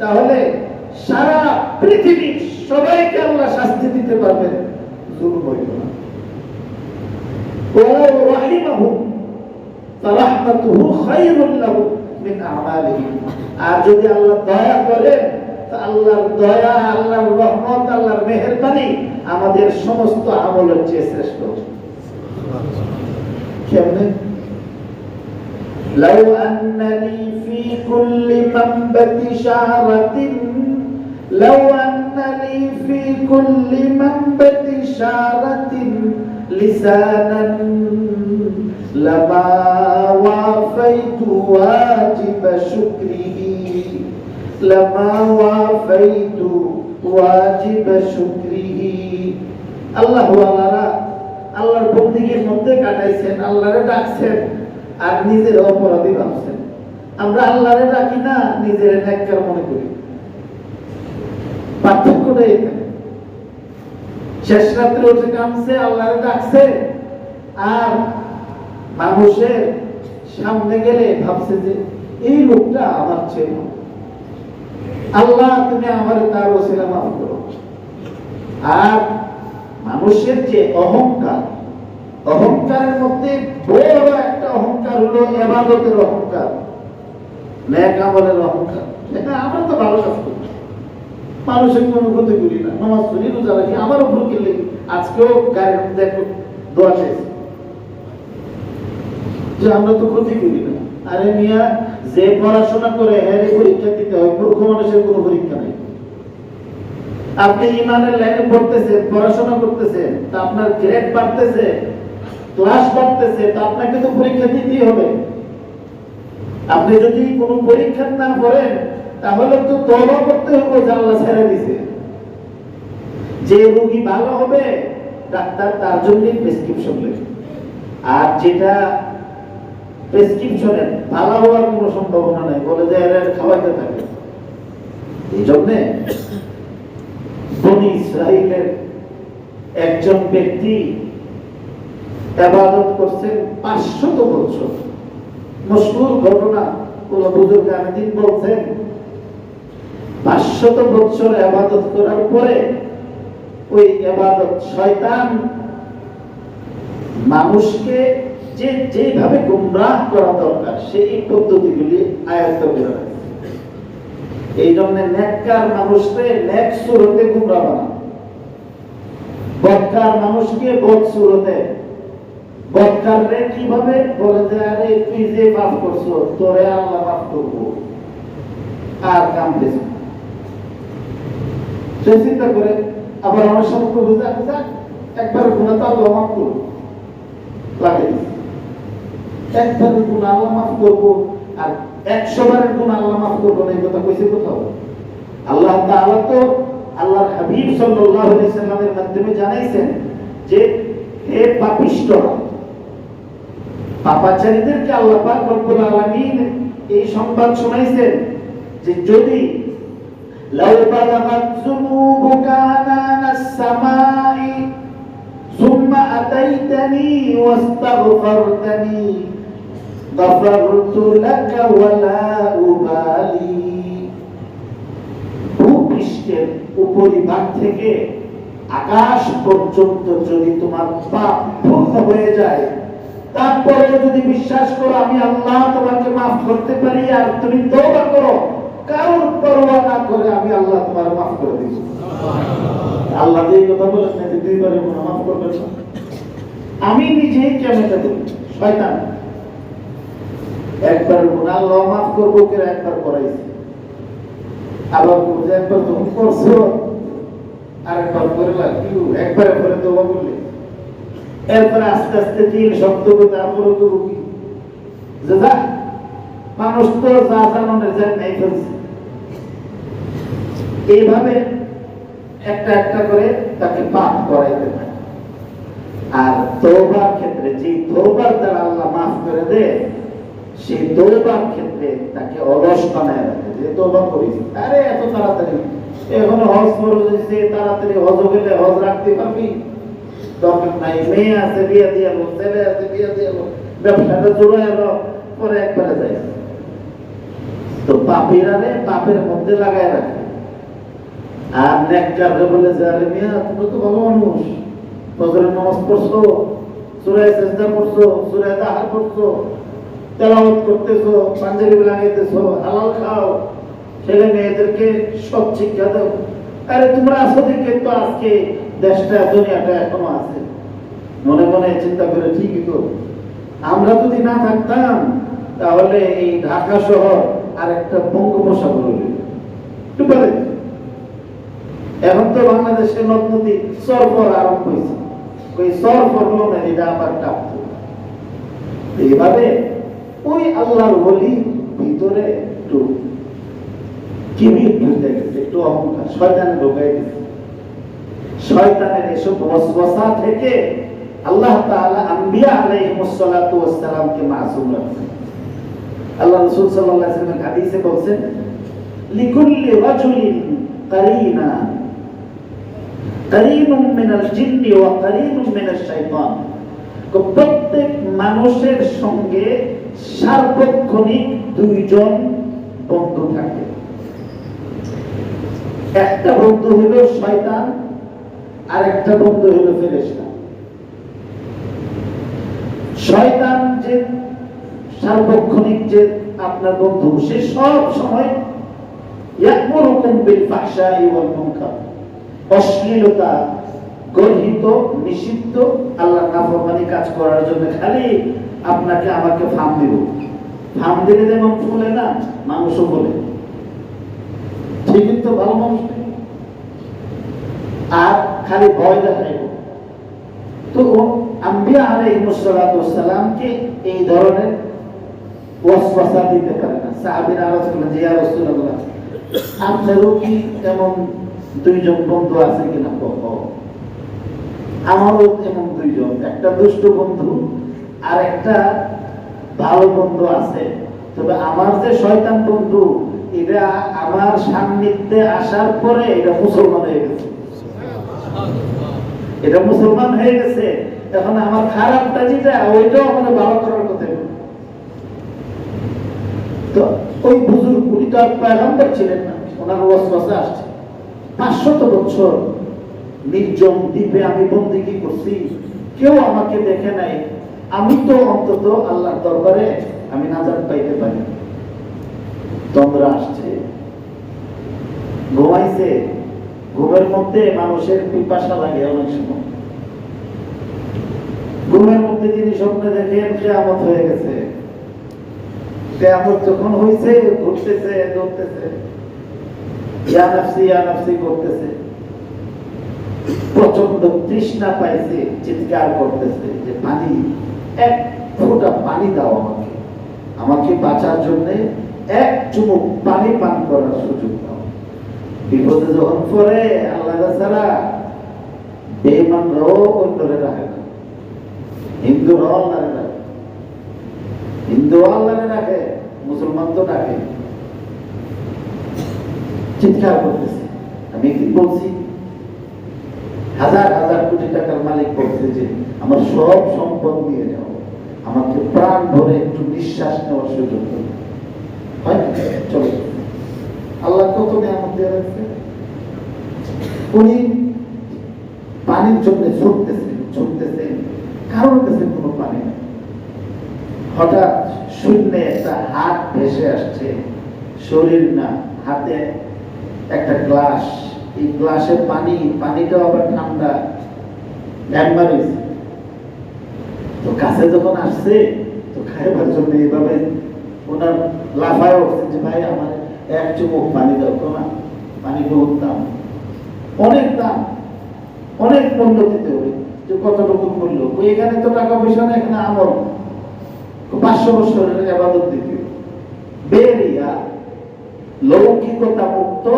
তাহলে সারা পৃথিবী সবাইকে আল্লাহ শাস্তি দিতে পারবেন জোর হইল না। আর যদি আল্লাহ দয়া করেন আল্লাহর দয়া, আল্লাহর রহমত, আল্লাহর মেহরবানি আমাদের সমস্ত আমলের চেয়ে শ্রেষ্ঠ। কেমনে? لو أن لي في كل منبت شعرة لو أن لي في كل منبت شعرة لسانا لما وافيت واجب شكره لما وافيت واجب شكره الله আল্লাহরা আল্লাহর বন্দিগির মধ্যে কাটাইছেন আল্লাহরে ডাকছেন আর নিজের অপরাধী ভাবছেন। আমরা আল্লাহরে ডাকি না, নিজের নেককার মনে করি। পার্থক্যটা এখানে। শেষ রাত্রে উঠে কামছে আল্লাহরে ডাকছে, আর মানুষের সামনে গেলে ভাবছে যে, এই লোকটা আমার ছেলে আল্লাহ, তুমি আমার তার ওসিলা মাফ করো। আর মানুষের যে অহংকার অহংকারের মধ্যে বড় একটা অহংকার হলো এবাদতের অহংকার ন্যাক আমলের অহংকার। আমার তো ভালো কাজ করি মানুষের কোনো ক্ষতি করি না। পড়ি, রোজা রাখি আমার উপর কিনলে আজকেও গায়ের মধ্যে একটু দোয়া চাইছি। যে আমরা তো ক্ষতি করি না। আরে মিয়া, যে পড়াশোনা করে হ্যাঁ পরীক্ষা দিতে হয়, মূর্খ মানুষের কোনো পরীক্ষা নেই। আপনি ইমানের লাইনে পড়তেছেন, পড়াশোনা করতেছেন, তা আপনার গ্রেড বাড়তেছে ক্লাস বাড়তেছে তা আপনাকে তো পরীক্ষা দিতেই হবে। আপনি যদি কোনো পরীক্ষা না করেন, তাহলে তো তবা করতে হবে, যে আল্লাহ ছেড়ে দিছে। যে রোগী ভালো হবে, ডাক্তার তার জন্য প্রেসক্রিপশন লেখে আর যেটা প্রেসক্রিপশনের ভালো হওয়ার কোনো সম্ভাবনা নেই, বলে যে এর খাওয়াইতে থাকে। এই জন্যে বনি ইসরায়েলের একজন ব্যক্তি আবাদত করছেন পাঁচশত বছর। মশহুর ঘটনা কোন বুজুর্গ আমিদিন বলছেন, পাঁচশত বছর আবাদত করার পরে ওই আবাদত শয়তান মানুষকে যে যেভাবে গুমরাহ করা দরকার, সেই পদ্ধতিগুলি আয়ত্ত করে রাখে এই জন্য নেককার মানুষকে নেক সুরতে গুমরা বানায়। বদকার মানুষকে বদ সুরতে কীভাবে বলে যে, আরে তুই যে করছ, তোরে আল্লাহ আর কাম পেয়েছে সে চিন্তা করে, আবার আমার একবার গুণা তো আল্লাহ মাফ করব লাগে একবার আল্লাহ মাফ আর একশো আল্লাহ মাফ না, এই কথা কইছে কোথাও? আল্লাহ তাআলা তো আল্লাহর হাবিব সাল্লাল্লাহু আলাইহি সাল্লামের মাধ্যমে জানাইছেন যে, হে পাপিষ্টরা পাপাচারীদেরকে আল্লাহ পাক রব্বুল আলামিন এই সংবাদ যে যদি লাউ বালাগাত যুনুবুকা আনানাস সুম্মা আতাইতানি ওয়াস্তাগফারতানি লাকা ওয়ালা উবালি। ভূপৃষ্ঠের উপরিভাগ থেকে আকাশ পর্যন্ত যদি তোমার পাপ পূর্ণ হয়ে যায় তারপরে যদি বিশ্বাস করো আমি আল্লাহ তোমাকে মাফ করতে পারি আর তুমি তওবা করো কারোর পরোয়া না করে আমি আল্লাহ তোমার মাফ করে দিব। আল্লাহ যে কথা বলেন না যে দুইবারে গুনাহ মাফ করবেন না। আমি নিজেই কেমন দেব শয়তান। একবার গুনাহ আল্লাহ মাফ করব কে? একবার করাইছি। আবার একবার তুমি করছ আর একবার করে লাগিও একবার করে দেবো বললে এরপরে আস্তে আস্তে তিন শব্দ তারপরে তো রুগী। মানুষ তো যা জানানোর যায় নাই ফেলছে। এইভাবে একটা একটা করে তাকে পাপ করাইতে থাকে আর তৌবার ক্ষেত্রে যে তৌবার দ্বারা আল্লাহ মাফ করে দেয়, সেই তৌবার ক্ষেত্রে তাকে অলস বানায় রাখে। যে তৌবা করিস, আরে এত তাড়াতাড়ি। এখনও হজ ফরজ তাড়াতাড়ি হজ গেলে হজ রাখতে পারবি? দরকার নাই। মেয়ে আছে, বিয়ে দিয়ে ছেলে আছে, বিয়ে দিয়ে ব্যবসাটা জোড়া এলো পরে একবারে যায় তো পাপিরারে পাপের মধ্যে লাগায় রাখে। আর নেককাররে বলে যে, আরে মিয়া, তুমি তো ভালো মানুষ। ফজরের নামাজ পড়ছো, সূরায়ে সিজদা পড়ছো, সূরায়ে তাহার পড়ছো, তেলাওয়াত করতেছো, পাঞ্জাবি লাগাইতেছো, হালাল খাও। ছেলে মেয়েদেরকে সব শিক্ষা দাও। আরে তোমরা আসো দেখে তো আজকে দেশটা, দুনিয়াটা এখনও আছে। মনে মনে চিন্তা করে ঠিকই তো। আমরা যদি না থাকতাম, তাহলে এই ঢাকা শহর আর একটা বঙ্গোপসাগর এখন তো বাংলাদেশের নদ নদী সরফর আরম্ভ হয়েছে। ওই সরফর এটা আবার টাপতো এইভাবে ওই আল্লাহর বলি ভিতরে একটু কিবির ঢুকে গেছে, একটু অহংকার শয়তানে ঢুকাই গেছে শয়তানের এসব ওয়াসওয়াসা থেকে আল্লাহ তাআলা আম্বিয়া আলাইহিমুস সালাতু ওয়াস সালামকে মাসুম রাখছেন। আল্লাহ রাসূল সাল্লাল্লাহু আলাইহি ওয়াসাল্লাম হাদিসে বলছেন, লিকুল্লি রাজুলিন কারিনা, কারিনুম মিনাল জিন্নি ওয়া কারিনুম মিনাশ শাইতান। প্রত্যেক মানুষের সঙ্গে সার্বক্ষণিক দুইজন বন্ধু থাকে। একটা বন্ধু হলো শয়তান আর একটা বন্ধু হলো ফেরেশতা। শয়তান যে সার্বক্ষণিক যে আপনার বন্ধু, সে সব সময় বিল মুনকার। অশ্লীলতা, গর্হিত, নিষিদ্ধ আল্লাহ নাফরমানি কাজ করার জন্য খালি আপনাকে আমাকে ফার্ম দিব। ফার্ম দিলে যেমন ফুলে না, মানুষও বলে। ঠিকই তো ভালো মানুষ। আর খালি ভয় দেখাইব। তো আম্বিয়া আলাইহিমুসসালামকে এই ধরনের ওয়াসওয়াসা দিতে পারে না। আলোচনা কি দুইজন বন্ধু আছে কিনা আমারও এমন দুইজন। একটা দুষ্ট বন্ধু আর একটা ভালো বন্ধু আছে। তবে আমার যে শয়তান বন্ধু, এটা আমার সান্নিধ্যে আসার পরে এটা মুসলমান হয়ে গেছে। এটা মুসলমান হয়ে গেছে, এখন আমার খারাপটা যেটা ওইটাও আমাদের ভালো করার কথা তো ওই বুজুর্গ, উনি তো আর ছিলেন না, ওনার ওয়াসওয়াসা আসছে। পাঁচশত বছর নির্জন দ্বীপে আমি করছি, কেউ আমাকে দেখে নাই। আমি তো অন্তত আল্লাহর দরবারে আমি নাজাত পাইতে পারি। তন্দ্রা আসছে, ঘুমাইছে ঘুমের মধ্যে মানুষের পিপাসা লাগে অনেক সময়। ঘুমের মধ্যে তিনি স্বপ্নে দেখেন কেয়ামত হয়ে গেছে। কেয়ামত যখন হয়েছে ঘুরতেছে, দৌড়তেছে। পানি, এক পানি দাও আমাকে। আমাকে বাঁচার জন্য এক চুমুক পানি পান করার সুযোগ বিপদে যখন পড়ে, আল্লাহ ছাড়া রাখে না। রাখে হিন্দু রাখে, মুসলমান তো ডাকে। চিৎকার করতেছে। আমি কি বলছি? হাজার হাজার কোটি টাকার মালিক বলছে যে, আমার সব সম্পদ নিয়ে যাও আমাকে প্রাণ ভরে একটু নিঃশ্বাস নেওয়ার সুযোগ হয় চলো। কত উনি পানির জন্য ছুটতেছে ছুটতেছে কারোর কাছে কোনো পানি নেই। হঠাৎ একটা হাত ভেসে আসছে। শরীর না, হাতে একটা গ্লাস। এই গ্লাসে পানি পানিটা আবার ঠান্ডা। একবার তো কাছে যখন আসছে, তো খাইবার জন্য এইভাবে ওনার লাফায় উঠছে যে, ভাই, আমার এক চুমুক পানি দাও না পানি বহুত দাম। অনেক দাম। অনেক মূল্য দিতে হবে। যে কতটুকু মূল্য? ওই এখানে তো টাকা পয়সা নেই, এখানে আমল। পাঁচশো বছরের আবাদত দিতে বেরিয়া লৌকিকতা মুক্ত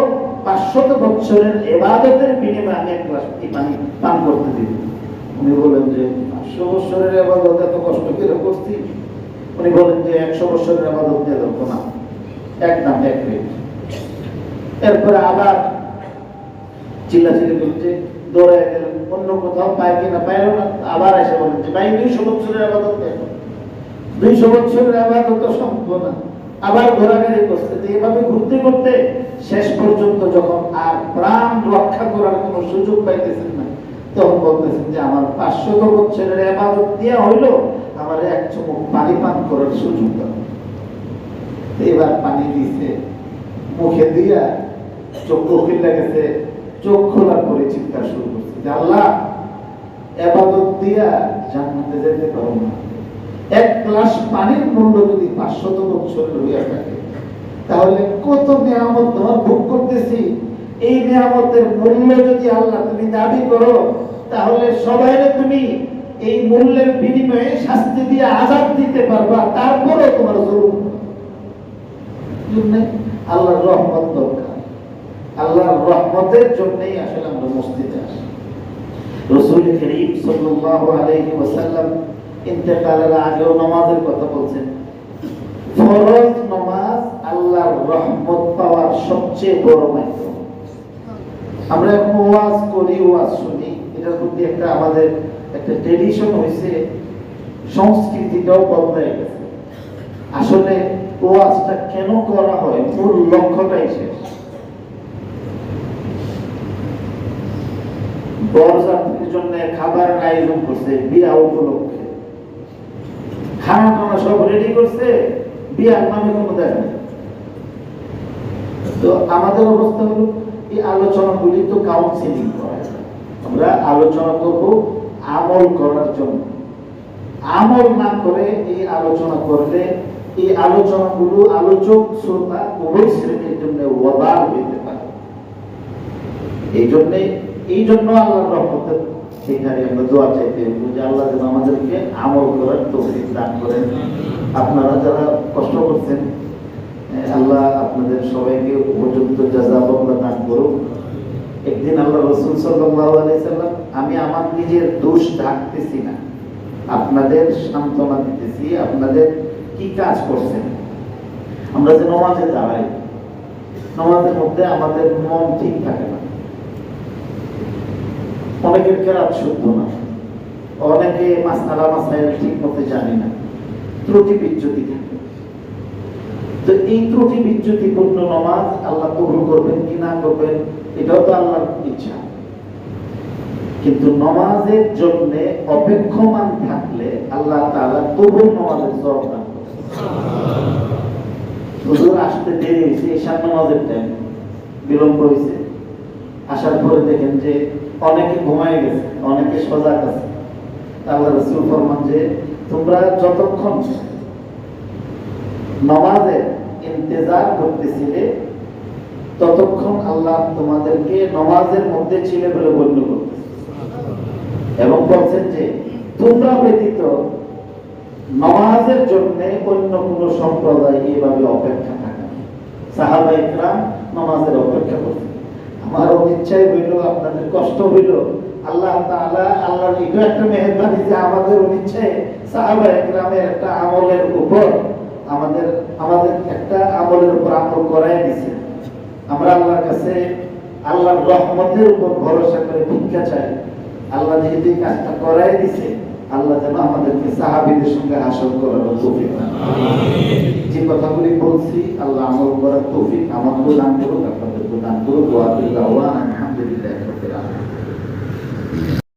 পাঁচশত বছরের এবাদতের বিনিময়ে আমি এক গ্লাস পানি পান করতে দিই। উনি বলেন যে, পাঁচশো বছরের আবাদত এত কষ্ট করে করছি? উনি বলেন যে, একশো বছরের আবাদত দেবো না এক দাম এক রেট এরপরে আবার চিল্লাচিল্লি করছে, দৌড়ে গেলেন অন্য কোথাও পায় কিনা পাইল না, আবার এসে বলেন যে, ভাই, দুইশো বছরের আবাদত দুইশো বছরের আবাদত সম্ভব না। আবার ঘোরাঘুরি করছে। এভাবে ঘুরতে ঘুরতে শেষ পর্যন্ত যখন আর প্রাণ রক্ষা করার কোনো সুযোগ পাইতেছেন না, তখন বলতেছেন যে, আমার পাঁচশত বছরের আবাদত দেওয়া হইল, আমার এক চুমুক পানি পান করার সুযোগ দাও। এবার পানি দিছে। মুখে দিয়া চোখ গভীর লেগেছে চোখ খোলার পরে চিৎকার শুরু করছে যে, আল্লাহ, এবাদত দিয়া জান্নাতে যেতে পারব না। এক গ্লাস পানির মূল্য যদি পাঁচশত বছর হইয়া থাকে, তাহলে কত নিয়ামত তোমার ভোগ করতেছি। এই নিয়ামতের মূল্য যদি আল্লাহ তুমি দাবি করো, তাহলে সবাইরে তুমি এই মূল্যের বিনিময়ে শাস্তি দিয়ে আজাদ দিতে পারবা। তারপরেও তোমার জরুর জন্য আল্লাহর রহমত দরকার। আল্লাহর রহমতের জন্যই আসলে আমরা মসজিদে আসি। রসুল করিম সাল্লাল্লাহু আলাইহি ওয়াসাল্লাম ইন্তেকালের আগেও নামাজের কথা বলছেন। ফরজ নামাজ আল্লাহর রহমত পাওয়ার সবচেয়ে বড় মাধ্যম আমরা এখন ওয়াজ করি, ওয়াজ শুনি। এটার প্রতি একটা আমাদের একটা ট্রেডিশন হয়েছে সংস্কৃতিটাও বদলায় গেছে। আসলে ওয়াজটা কেন করা হয়? মূল লক্ষ্যটাই শেষ। বরযাত্রীর জন্য খাবারের আয়োজন করছে, বিয়া উপলক্ষে। সব রেডি করছে বিয়ার নামে কোনো দেয় না। তো আমাদের অবস্থা হলো, এই আলোচনাগুলি তো কাউন্সিলিং করা আমরা আলোচনা করব আমল করার জন্য। আমল না করে এই আলোচনা করলে এই আলোচনাগুলো আলোচক, শ্রোতা উভয় শ্রেণির জন্য ওয়াদার হইতে পারে। এই জন্যে, এই জন্য আল্লাহর রহমতের সেখানে আমরা দোয়া চাইতে যে আল্লাহ যেন আমাদেরকে আমল করার তৌফিক দান করেন। আপনারা যারা কষ্ট করছেন আল্লাহ আপনাদের সবাইকে জাযাবাল্লাহ দান করুন একদিন আল্লাহ রসুল সাল্লাল্লাহু আলাইহি সাল্লাম, আমি আমার নিজের দোষ ঢাকতেছি না। আপনাদের সান্ত্বনা দিতেছি, আপনাদের কি কাজ করছেন আমরা যে নমাজে দাঁড়াই, নমাজের মধ্যে আমাদের মন ঠিক থাকে না। অনেকের কেরাত শুদ্ধ না। অনেকে মাসালা মাসাইল ঠিক মতো জানি না। ত্রুটি বিচ্যুতি থাকে। তো এই ত্রুটি বিচ্যুতিপূর্ণ নমাজ আল্লাহ কবুল করবেন কি না করবেন, এটাও তো আল্লাহর ইচ্ছা। কিন্তু নমাজের জন্য অপেক্ষমান থাকলে আল্লাহ তাআলা তবু নমাজের দান করেন। হুজুর আসতে দেরি হয়েছে নামাজের টাইম বিলম্ব হয়েছে। আসার পরে দেখেন যে অনেকে ঘুমায় গেছে, অনেকে সজাগ আছে। রসুল ফরমান যে তোমরা যতক্ষণ নমাজে ইন্তেজার করতেছিলে, ততক্ষণ আল্লাহ তোমাদেরকে নমাজের মধ্যে ছিলে বলে গণ্য করতেছে। এবং বলছেন যে তোমরা ব্যতীত নমাজের জন্য অন্য কোন সম্প্রদায় এইভাবে অপেক্ষা থাকে ইকরাম নমাজের অপেক্ষা করছে। আমার হইল, আপনাদের কষ্ট হইল। আল্লাহ তাআলা, আল্লাহর এটা একটা যে আমাদের অনিচ্ছায় সাহাবা ইকরামের একটা আমলের উপর আমাদের আমাদের একটা আমলের উপর আমল করাই দিছে। আমরা আল্লাহর কাছে আল্লাহর রহমতের উপর ভরসা করে ভিক্ষা চাই। আল্লাহ যেহেতু কাজটা করাই দিছে আল্লাহ যেন আমাদেরকে সাহাবিদের সঙ্গে হাসল করার তৌফিক। যে কথাগুলি বলছি আল্লাহ আমল করার তৌফিক আমাদেরও দান করুক আপনাদেরকেও দান করুক। আলহামদুলিল্লাহ